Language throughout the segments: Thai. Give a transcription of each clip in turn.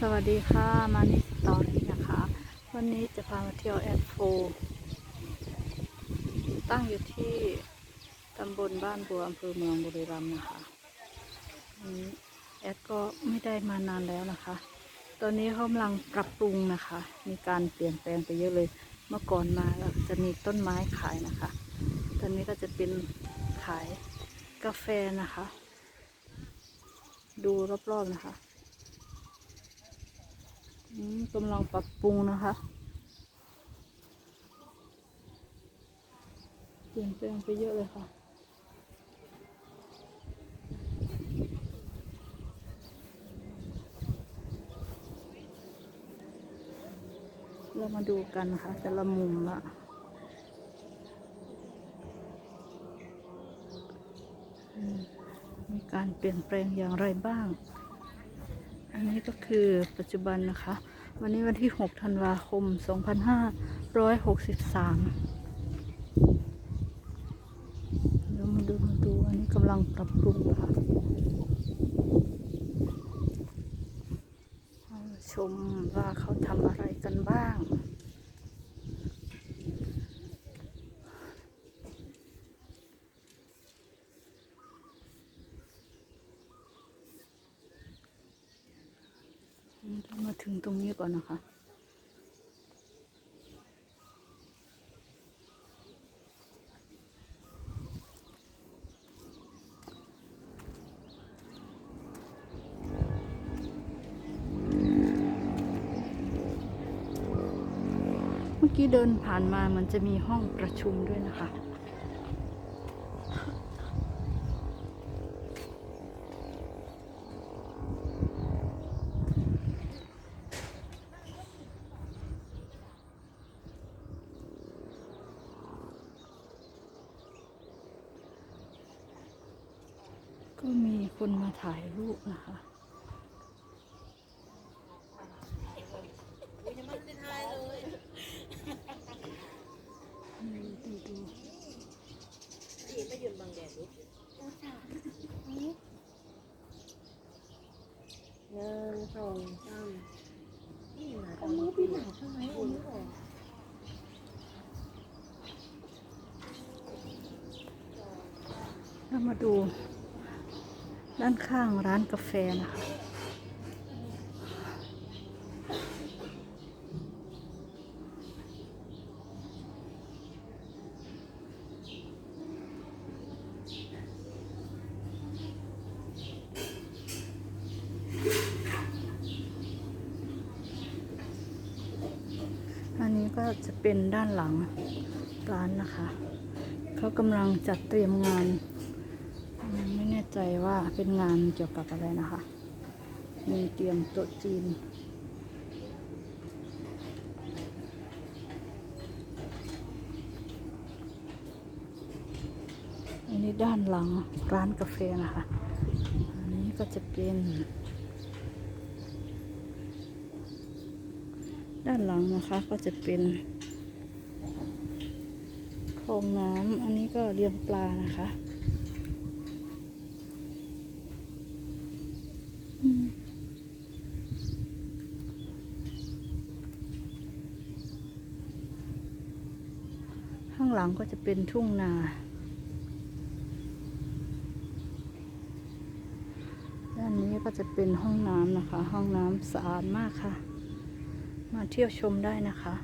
สวัสดีค่ะมานิสตอรี่นะคะ วันนี้จะพามาเที่ยวแอดโฟตั้งอยู่ที่ตำบลบ้านบัวอำเภอเมืองบุรีรัมย์นะคะแอดก็ไม่ได้มานานแล้วนะคะ ตอนนี้เขากำลังปรับปรุงนะคะ มีการเปลี่ยนแปลงไปเยอะเลย เมื่อก่อนมาก็จะมีต้นไม้ขายนะคะ ตอนนี้ก็จะเป็นขายกาแฟนะคะ ดูรอบๆนะคะ กำลังปรับปรุงนะคะเปลี่ยนแปลงไปเยอะเลยค่ะเรามาดูกันนะคะแต่ละมุมละมีการเปลี่ยนแปลงอย่างไรบ้าง นนี้ก็คือปัจจุบันนะคะ วันนี้วันที่ 6 ธันวาคม 2563เดี๋ยวมาดูมาดูอันนี้กำลังปรับปรุงค่ะชมว่าเขาทำอะไรกันบ้าง เรามาถึงตรงนี้ก่อนนะคะ เมื่อกี้เดินผ่านมามันจะมีห้องประชุมด้วยนะคะ ก็มีคนมาถ่ายรูปนะคะหนึ่งสองสามนี่หมาตอนนี้พี่หมาใช่ไหมอันนี้ออเรามาดู ด้านข้างร้านกาแฟนะคะอันนี้ก็จะเป็นด้านหลังร้านนะคะ เขากำลังจัดเตรียมงานไม่ ใจว่าเป็นงานเกี่ยวกับอะไรนะคะ มีเตรียมโต๊ะจีน อันนี้ด้านหลังร้านกาแฟนะคะ อันนี้ก็จะเป็นด้านหลังนะคะก็จะเป็นคลองน้ำอันนี้ก็เลี้ยงปลานะคะางหลังก็จะเป็นทุ่งนา ด้านนี้ก็จะเป็นห้องน้ำนะคะ ห้องน้ำสะอาดมากค่ะ มาเที่ยวชมได้นะคะ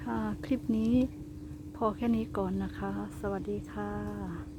ค่ะคลิปนี้พอแค่นี้ก่อนนะคะ สวัสดีค่ะ